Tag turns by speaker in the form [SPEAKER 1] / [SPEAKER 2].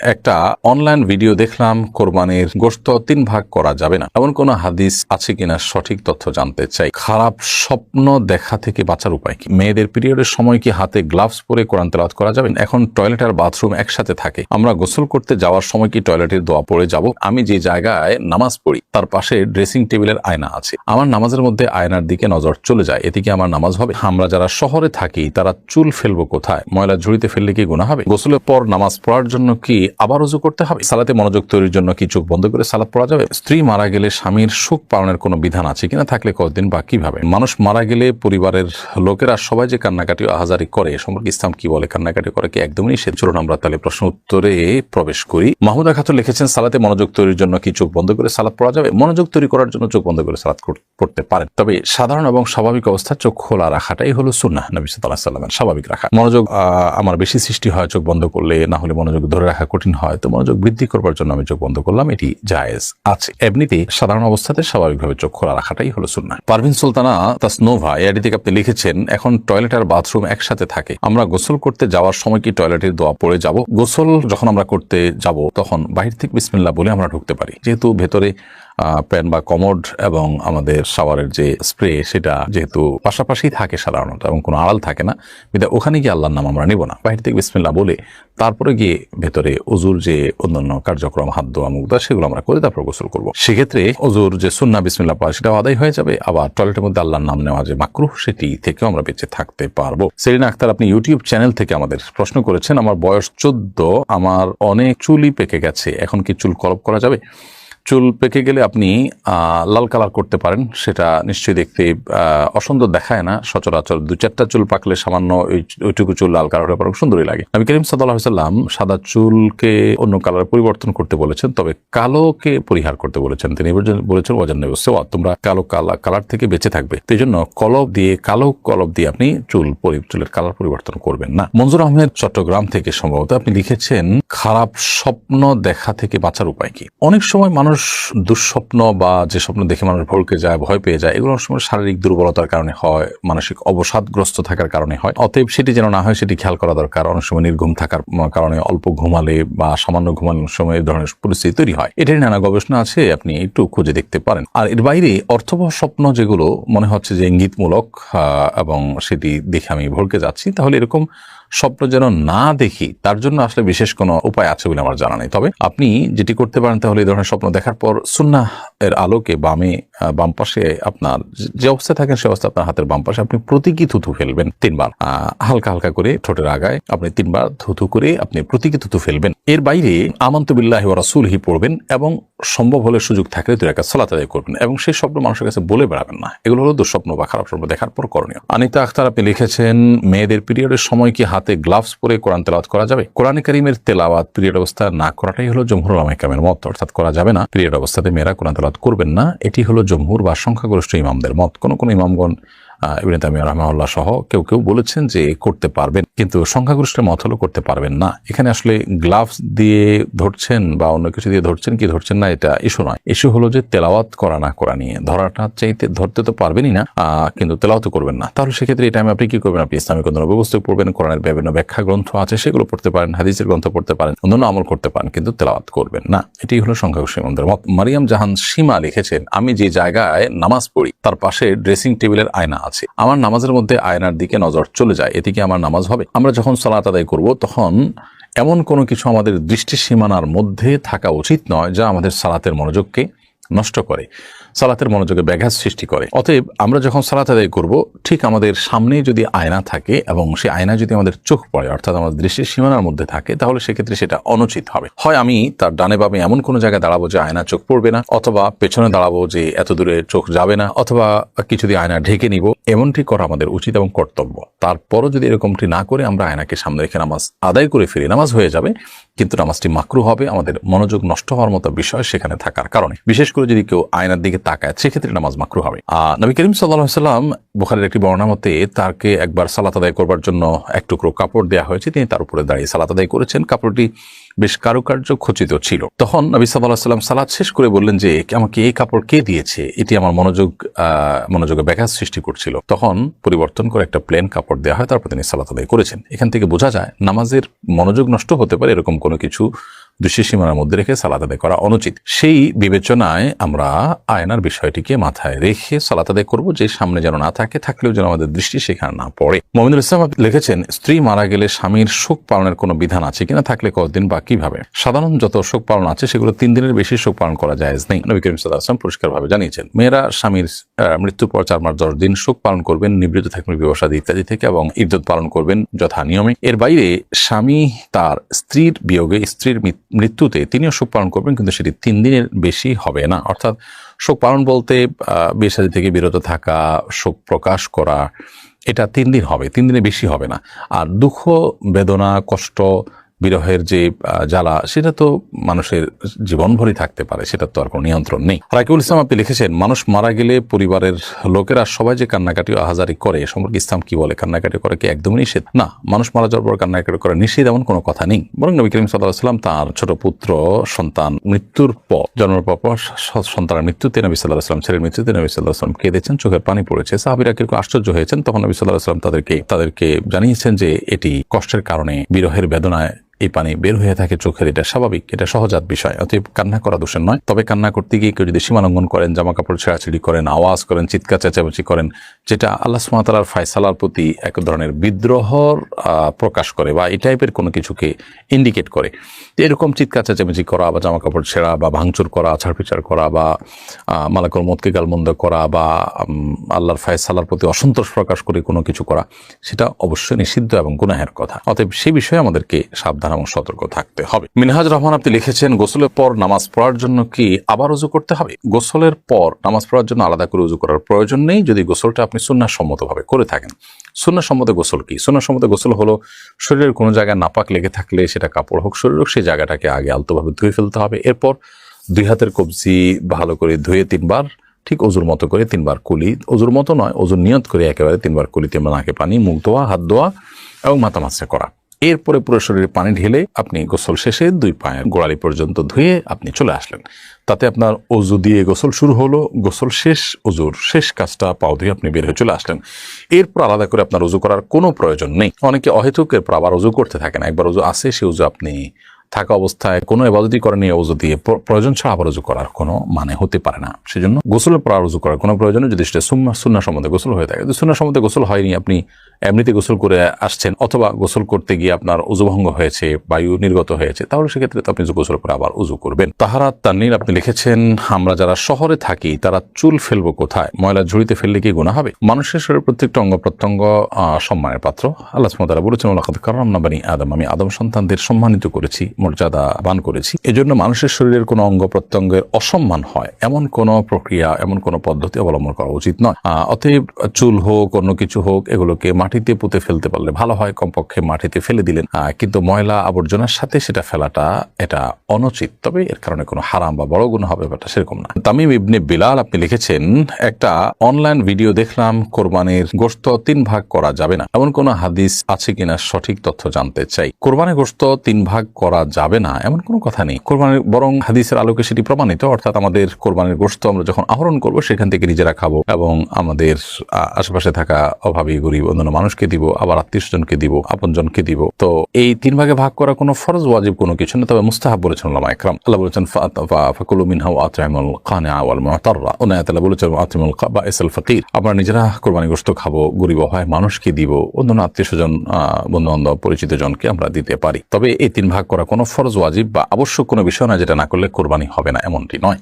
[SPEAKER 1] একটা online video দেখলাম, কোরবানির গোস্ত তিন ভাগ করা যাবে না। এমন কোন হাদিস আছে কিনা সঠিক তথ্য জানতে চাই। খারাপ স্বপ্ন দেখা থেকে বাঁচার উপায় কি? মেয়েদের পিরিয়ডের সময় কি হাতে গ্লাভস পরে কোরআন তেলাওয়াত করা যাবে? এখন টয়লেট আর বাথরুম একসাথে থাকে। আমরা গোসল করতে যাওয়ার সময় কি টয়লেটের দোয়া পড়ে যাব? আমি যে জায়গায় নামাজ পড়ি, তার পাশে ড্রেসিং টেবিলের আয়না আছে। আমার নামাজের মধ্যে আয়নার দিকে নজর চলে যায়। এতে কি আমার নামাজ হবে? আমরা যারা শহরে থাকি, তারা চুল ফেলব কোথায়? ময়লা ঝুড়িতে ফেললে কি গুণা হবে? গোসলের পর নামাজ পড়ার জন্য কি আবার উজু করতে হবে। সালাতে মনোযোগ তৈরির জন্য কি চোখ বন্ধ করে সালাত পড়া যাবে? স্ত্রী মারা গেলে স্বামীর সুখ পালনের কোনো বিধান আছে কিনা? থাকলে কতদিন বা কীভাবে? মানুষ মারা গেলে পরিবারের লোকেরা সবাই যে কান্নাকাটি আহাজারি করে সম্পর্কে ইসলাম কি বলে, কান্নাকাটি করে কি একদমই নিষেধ? চলুন আমরা তাহলে প্রশ্ন উত্তরে প্রবেশ করি। মাহমুদা খাতুন লিখেছেন, সালাতে মনোযোগ তৈরির জন্য কি চোখ বন্ধ করে সালাত পড়া যাবে? মনোযোগ তৈরি করার জন্য চোখ বন্ধ করে সালাত পড়তে পারেন। তবে সাধারণ এবং স্বাভাবিক অবস্থা চোখ খোলা রাখাটাই হলো সুন্নাহ, নবী সাল্লাহ সাল্লামের স্বাভাবিক রাখা। মনোযোগ আমার বেশি সৃষ্টি হয় চোখ বন্ধ করলে, না হলে মনোযোগ ধরে রাখা কঠিন হয়, তো মনোযোগ বৃদ্ধি করবার জন্য আমি চোখ বন্ধ করলাম। এটি জায়েজ আছে। এমনিতে সাধারণ অবস্থাতে স্বাভাবিকভাবে চোখ খোলা রাখাটাই হলো সুন্নাহ। পারভিন সুলতানা তাসনোভা এআডি থেকে আপনি লিখেছেন, এখন টয়লেট আর বাথরুম একসাথে থাকে। আমরা গোসল করতে যাওয়ার সময় কি টয়লেটের দোয়া পড়ে যাব? গোসল যখন আমরা করতে যাব, তখন বাহির থেকে বিসমিল্লা বলে আমরা ঢুকতে পারি। যেহেতু ভেতরে প্যান বা কমোড এবং আমাদের শাওয়ারের যে স্প্রে, সেটা যেহেতু পাশাপাশি থাকে সাধারণত এবং কোনো আড়াল থাকে না, বিধায় ওখানে গিয়ে আল্লাহর নাম আমরা নেব না। বাহির থেকে বিসমিল্লা বলে তারপরে গিয়ে ভেতরে অজুর যে অন্যান্য কার্যক্রম, হাত, দোয়া, মুখ, দোয়া, সেগুলো আমরা করে তারপর গোসল করব। সেক্ষেত্রে অজুর যে সুন্না বিসমিল্লাহ পড়া, সেটাও আদায় হয়ে যাবে। আবার টয়লেটের মধ্যে আল্লাহর নাম নেওয়া যে মাকরুহ, সেটি থেকেও আমরা বেঁচে থাকতে পারব। সেরিনা আক্তার আপনি ইউটিউব চ্যানেল থেকে আমাদের প্রশ্ন করেছেন, আমার বয়স চোদ্দ, আমার অনেক চুলই পেকে গেছে, এখন কি চুল কলপ করা যাবে? চুল পেকে গেলে আপনি লাল কালার করতে পারেন, সেটা নিশ্চয়ই দেখতে অসুন্দর দেখায় না। সচরাচর দু চারটা চুল পাকলে সামান্য ওইটুকু চুল লাল কালার হলে পরে সুন্দরই লাগে। আমি করিম সাল্লাম সাদা চুলকে অন্য কালার পরিবর্তন করতে বলেছেন, তবে কালোকে পরিহার করতে বলেছেন। তিনি বলেছেন- ওয়াজান সেওয়া তোমরা কালো কালা, কালার থেকে বেঁচে থাকবে। তো জন্য কলব দিয়ে, কালো কলব দিয়ে আপনি চুল চুলের কালার পরিবর্তন করবেন না। মঞ্জুর আহমেদ চট্টগ্রাম থেকে সম্ভবত আপনি লিখেছেন, খারাপ স্বপ্ন দেখা থেকে বাঁচার উপায় কি? অনেক সময় মানুষ দুঃস্বপ্ন বা যে স্বপ্ন দেখে মানুষ ভরকে যায়, ভয় পেয়ে যায়, এগুলো সময় শারীরিক দুর্বলতার কারণে হয়, মানসিক অবসাদগ্রস্ত থাকার কারণে হয়। অতএব সেটি যেন না হয়, সেটি খেয়াল করা দরকার। অনেক সময় নির্ঘুম থাকার কারণে অল্প ঘুমালে বা সামান্য ঘুমানোর সময় এই ধরনের পরিস্থিতি তৈরি হয়। এটার নানা গবেষণা আছে, আপনি একটু খুঁজে দেখতে পারেন। আর এর বাইরে অর্থবহ স্বপ্ন যেগুলো মনে হচ্ছে যে ইঙ্গিতমূলক এবং সেটি দেখে আমি ভরকে যাচ্ছি, তাহলে এরকম স্বপ্ন যেন না দেখি, তার জন্য আসলে বিশেষ কোনো উপায় আছে বলে আমার জানা নেই। তবে আপনি যেটি করতে পারেন তাহলে এই ধরনের স্বপ্ন দেখার পর সুন্নাহ এর আলোকে বামে বাম পাশে আপনার যে- অবস্থায় থাকেন সে অবস্থা আপনার হাতের বাম পাশে। আপনি প্রতীকী থুতু ফেলবেন তিনবার। হালকা হালকা করে ঠোঁটের আগায় আপনি তিনবার থুতু করে আপনি প্রতীকী থুতু ফেলবেন। এর বাইরে আমন্ত বিল্লাহ ও রাসুল হি পড়বেন এবং সম্ভব হলে সুযোগ থাকলে দুই একা সলাত আদায় করবেন এবং সেই স্বপ্ন মানুষের কাছে বলে বেড়াবেন না। এগুলো হলো দুঃস্বপ্ন বা খারাপ স্বপ্ন দেখার পর করণীয়। আনিতা আখতার আপনি লিখেছেন, মেয়েদের পিরিয়ডের সময় কি হাতে গ্লাভস পরে কোরআন তেলাওয়াত করা যাবে? কোরআন করিমের তেলাওয়াত পিরিয়ড অবস্থা না করাটাই হলো জমহুর আমেকামের মত, অর্থাৎ করা যাবে না। পিরিয়ড অবস্থাতে মেয়েরা কোরআন তেলাওয়াত করবেন না। এটি হলো জমহুর বা সংখ্যাগরিষ্ঠ ইমামদের মত। কোনো কোনো ইমামগণ ইবনে তামিয়া রহমাউল্লাহ সহ কেউ কেউ বলেছেন যে করতে পারবেন, কিন্তু সংখ্যাগরিষ্ঠের মত হলো করতে পারবেন না। এখানে আসলে গ্লাভস দিয়ে ধরছেন বা অন্য কিছু দিয়ে ধরছেন কি ধরছেন না, এটা ইস্যু নয়। ইস্যু হলো যে তেলাওয়াত করা না করা নিয়ে। ধরাটা চাইতে ধরতে তো পারবেনই না কিন্তু তেলাওয়াত করবেন না। তাহলে সেক্ষেত্রে এই টাইমে আপনি কি করবেন? আপনি ইসলামিক অন্যান্য ব্যবস্থা পড়বেন, কোরআনের বিভিন্ন ব্যাখ্যা গ্রন্থ আছে, সেগুলো পড়তে পারেন, হাদিসের গ্রন্থ পড়তে পারেন, অন্যান্য আমল করতে পারেন, কিন্তু তেলাওয়াত করবেন না। এটি হলো সংখ্যাগরিষ্ঠ ইমামদের মত। মারিয়াম জাহান সীমা লিখেছেন, আমি যে জায়গায় নামাজ পড়ি, তার পাশে ড্রেসিং টেবিলের আয়না আছে। আমার নামাজের মধ্যে আয়নার দিকে নজর চলে যায়। এতে কি আমার নামাজ হবে? আমরা যখন সালাত আদায় করব, তখন এমন কোনো কিছু আমাদের দৃষ্টি সীমানার মধ্যে থাকা উচিত নয় যা আমাদের সালাতের মনোযোগকে নষ্ট করে। সালাতের মনোযোগে ব্যাঘাত সৃষ্টি করে। অতএব আমরা যখন সালাত আদায় করব, ঠিক আমাদের সামনে যদি আয়না থাকে এবং সেই আয়না যদি আমাদের চোখ পড়ে, অর্থাৎ আমাদের দৃষ্টির সীমানার মধ্যে থাকে, তাহলে সেক্ষেত্রে সেটা অনুচিত হবে। হয় আমি তার ডানে বামে এমন কোনো জায়গায় দাঁড়াবো যে আয়না চোখ পড়বে না, অথবা পেছনে দাঁড়াবো যে এত দূরে চোখ যাবে না, অথবা কিছু দিয়ে আয়না ঢেকে নিব, এমনটি করা আমাদের উচিত এবং কর্তব্য। তারপরও যদি এরকমটি না করে আমরা আয়নাকে সামনে রেখে নামাজ আদায় করে ফিরি, নামাজ হয়ে যাবে কিন্তু নামাজটি মাকরু হবে, আমাদের মনোযোগ নষ্ট হওয়ার মতো বিষয় সেখানে থাকার কারণে। বিশেষ করে যদি কেউ আয়নার দিকে তাকায়, সেক্ষেত্রে নামাজ মাকরু হবে। নবী করিম সাল্লাহ সাল্লাম বুখারের একটি বর্ণা মতে তাকে একবার সালাত আদায় করবার জন্য এক টুকরো কাপড় দেওয়া হয়েছে। তিনি তার উপরে দাঁড়িয়ে সালাত আদায় করেছেন। কাপড়টি বেশ কারুকার্য খচিত ছিল। তখন নবী সাল্লাহ সাল্লাম সালাদ শেষ করে বললেন যে, আমাকে এই কাপড় কে দিয়েছে? এটি আমার মনোযোগ মনোযোগে ব্যাঘাত সৃষ্টি করছিল। তখন পরিবর্তন করে একটা প্লেন কাপড় দেওয়া হয়, তারপর তিনি সালাত আদায় করেছেন। এখান থেকে বোঝা যায়, নামাজের মনোযোগ নষ্ট হতে পারে এরকম কোনো কিছু দৃষ্টি সীমার মধ্যে রেখে সালাত আদায় করা অনুচিত। সেই বিবেচনায় আমরা আয়নার বিষয়টিকে মাথায় রেখে সালাত আদায় করব, যে সামনে যেন না থাকে, থাকলেও যেন আমাদের দৃষ্টি সেখানে না পড়ে। মোহাম্মদুল ইসলাম লিখেছেন, স্ত্রী মারা গেলে স্বামীর শোক পালনের কোনো বিধান আছে কিনা, থাকলে কতদিন বা কীভাবে? সাধারণ যত শোক পালন আছে, সেগুলো তিন দিনের বেশি শোক পালন করা যায় নেই, নবী করিম সাল্লাহ আসলাম পরিষ্কারভাবে জানিয়েছেন। মেয়েরা স্বামীর মৃত্যুর পর চার মাস দশ দিন শোক পালন করবেন নিবৃত্ত থাকবেন বিবসাদ ইত্যাদি থেকে, এবং ইদ্যত পালন করবেন যথা নিয়মে এর বাইরে স্বামী তার স্ত্রীর বিয়োগে স্ত্রীর মৃ- মৃত্যুতে তিনিও শোক পালন করবেন, কিন্তু সেটি তিন দিনের বেশি হবে না। অর্থাৎ শোক পালন বলতে বিয়ে থেকে বিরত থাকা, শোক প্রকাশ করা, এটা তিন দিন হবে, তিন দিনে বেশি হবে না। আর দুঃখ, বেদনা, কষ্ট বিরহের যে জ্বালা, সেটা তো মানুষের জীবনভরই থাকতে পারে, সেটা তো আর কোনো নিয়ন্ত্রণ নেই। রাকিবুল ইসলাম, আপনি লিখেছেন, মানুষ মারা গেলে পরিবারের লোকেরা সবাই যে কান্নাকাটি আহাজারি করে সম্পর্কে ইসলাম কি বলে? কান্নাকাটি করে কি একদমই নিষেধ? না, মানুষ মারা যাওয়ার পর কান্নাকাটি করা নিষেধ এমন কোনো কথা নেই। বরং নবী করিম সাল্লাহ সাল্লাম তার ছোট পুত্র, সন্তান মৃত্যুর পর, জন্মের পর পর সন্তানের মৃত্যুতে নবী সাল্লাহ সাল্লাম ছেলের মৃত্যুতে নবী সাল্লাহ সাল্লাম কেঁদেছেন চোখের পানি পড়েছে। সাহাবিরা কীরকম আশ্চর্য হয়েছেন, তখন নবী সাল্লাহ সাল্লাম তাদেরকে তাদেরকে জানিয়েছেন যে, এটি কষ্টের কারণে বিরহের বেদনায় এই পানি বের হয়ে থাকে চোখের এটা স্বাভাবিক এটা সহজাত বিষয়। অতএব কান্না করা দোষের নয়। তবে কান্না করতে গিয়ে কেউ যদি সীমালঙ্ঘন করেন জামা কাপড় ছেঁড়াছিড়ি করেন আওয়াজ করেন চিৎকার চেঁচামেচি করেন যেটা আল্লাহ সুমাতালার ফায়সালার প্রতি এক ধরনের বিদ্রোহর প্রকাশ করে বা এই টাইপের কোনো কিছুকে ইন্ডিকেট করে। এরকম চিৎকার চেঁচামেচি করা বা জামা কাপড় ছেঁড়া বা ভাঙচুর করা ছাড়পিচার করা বা আহ, মালাকুল মতকে গালমন্দ করা বা আল্লাহর ফায়সালার প্রতি অসন্তোষ প্রকাশ করে কোনো কিছু করা সেটা অবশ্যই নিষিদ্ধ এবং গুনাহের কথা। অতএব সে বিষয়ে আমাদেরকে সাবধান এবং সতর্ক থাকতে হবে। মিনহাজ রহমান, আপনি লিখেছেন, গোসলের পর নামাজ পড়ার জন্য কি আবার উজু করতে হবে? গোসলের পর নামাজ পড়ার জন্য আলাদা করে উজু করার প্রয়োজন নেই যদি গোসলটা আপনি সুন্নাসম্মতভাবে করে থাকেন। সুন্নাসম্মত গোসল কি? সুন্নাসম্মত গোসল হলো শরীরের কোনো জায়গায় নাপাক লেগে থাকলে সেটা কাপড় হোক, শরীর হোক, সেই জায়গাটাকে আগে আলতোভাবে ধুয়ে ফেলতে হবে। এরপর দুই হাতের কবজি ভালো করে ধুয়ে তিনবার, ঠিক অজুর মতো করে তিনবার কুলি অজুর মতো নয় অজুর নিয়ত করে একেবারে তিনবার কুলি তিনবার নাকে পানি, মুখ ধোয়া, হাত ধোয়া এবং মাথা মাছটা করা। এরপরে পুরো শরীরে পানি ঢেলে আপনি গোসল শেষে দুই পায়ের গোড়ালি পর্যন্ত ধুয়ে আপনি চলে আসলেন। তাতে আপনার অজু দিয়ে গোসল শুরু হলো। গোসল শেষ, অজুর শেষ কাজটা পাও দিয়ে আপনি বের হয়ে চলে আসলেন। এরপর আলাদা করে আপনার অজু করার কোনো প্রয়োজন নেই। অনেকে অহেতুক এরপর আবার অজু করতে থাকেন। একবার অজু আসে সে অজু আপনি থাকা অবস্থায় কোনো এবাদতি করেনি অজু দিয়ে প্রয়োজন ছাড়া আবার করার কোনো মানে হতে পারে না। সেজন্য গোসলের পর আর অজু করার কোনো প্রয়োজন যদি সেটা সুন্না সুন্না সম্বন্ধে গোসল হয়ে থাকে। যদি সুন্না সম্বন্ধে গোসল হয়নি, আপনি এমনিতে গোসল করে আসছেন অথবা গোসল করতে গিয়ে আপনার উজুভঙ্গ হয়েছে, বায়ু নির্গত হয়েছে, তাহলে সেক্ষেত্রে তো আপনি গোসল করে আবার উজু করবেন। তাহারা তান্নির আপনি লিখেছেন, আমরা যারা শহরে থাকি, তারা চুল ফেলব কোথায়? ময়লা ঝুড়িতে ফেললে কি গুণা হবে? মানুষের শরীরের প্রত্যেকটা অঙ্গ প্রত্যঙ্গ সম্মানের পাত্র। আল্লাহ তারা বলেছেন কারাম নাবানি আদম। আমি আদম সন্তানদের সম্মানিত করেছি। মর্যাদা বান করেছি। এজন্য মানুষের শরীরের কোনো অঙ্গ প্রত্যঙ্গের অসম্মান হয়। এমন কোনো প্রক্রিয়া, এমন কোনো পদ্ধতি অবলম্বন করা উচিত নয়। অতএব চুল হোক, অন্য কিছু হোক, এগুলোকে মাটিতে পুঁতে ফেলতে পারলে ভালো হয়। কমপক্ষে মাটিতে ফেলে দিলেন। কিন্তু ময়লা আবর্জনার সাথে সেটা ফেলাটা, এটা অনুচিত। তবে এর কারণে কোনো হারাম বা বড় গুণ হবে ব্যাপারটা সেরকম না। তামিম ইবনে বিলাল, আপনি লিখেছেন, একটা অনলাইন ভিডিও দেখলাম, কোরবানির গোস্ত তিন ভাগ করা যাবে না। এমন কোন হাদিস আছে কিনা সঠিক তথ্য জানতে চাই। কোরবানির গোস্ত তিন ভাগ করা যাবে না, এমন কোনো কথা নেই। কোরবানির, বরং হাদিসের আলোকে সেটি প্রমাণিত, অর্থাৎ আমাদের কোরবানির গোস্ত আমরা যখন আহরণ করব, সেখান থেকে নিজেরা খাব এবং আমাদের আশেপাশে থাকা অভাবী, গরিব, অন্যান্য মানুষকে দিব, আবার আত্মীয় স্বজনকে দিব, আপনজনকে দিব। তো এই তিন ভাগে ভাগ করা কোনো ফরজ, ওয়াজিব কোনো কিছু না, তবে মুস্তাহাব বলেছেন আল্লাহ একরাম। আল্লাহ বলেছেন মিনহা আতইমুল কানিআ ওয়াল মুতাররা। ওনায়া তাআলা বলেছেন ফাকির। আমরা নিজেরা কোরবানি গোশত খাব, গরিব হয় মানুষকে দিব, অন্যান্য আত্মীয় স্বজন বন্ধু বান্ধব পরিচিত জনকে আমরা দিতে পারি। তবে এই তিন ভাগ করা কোনো ফরজ ওয়াজিব বা আবশ্যক কোনো বিষয় না যেটা না করলে কোরবানি হবে না, এমনটি নয়।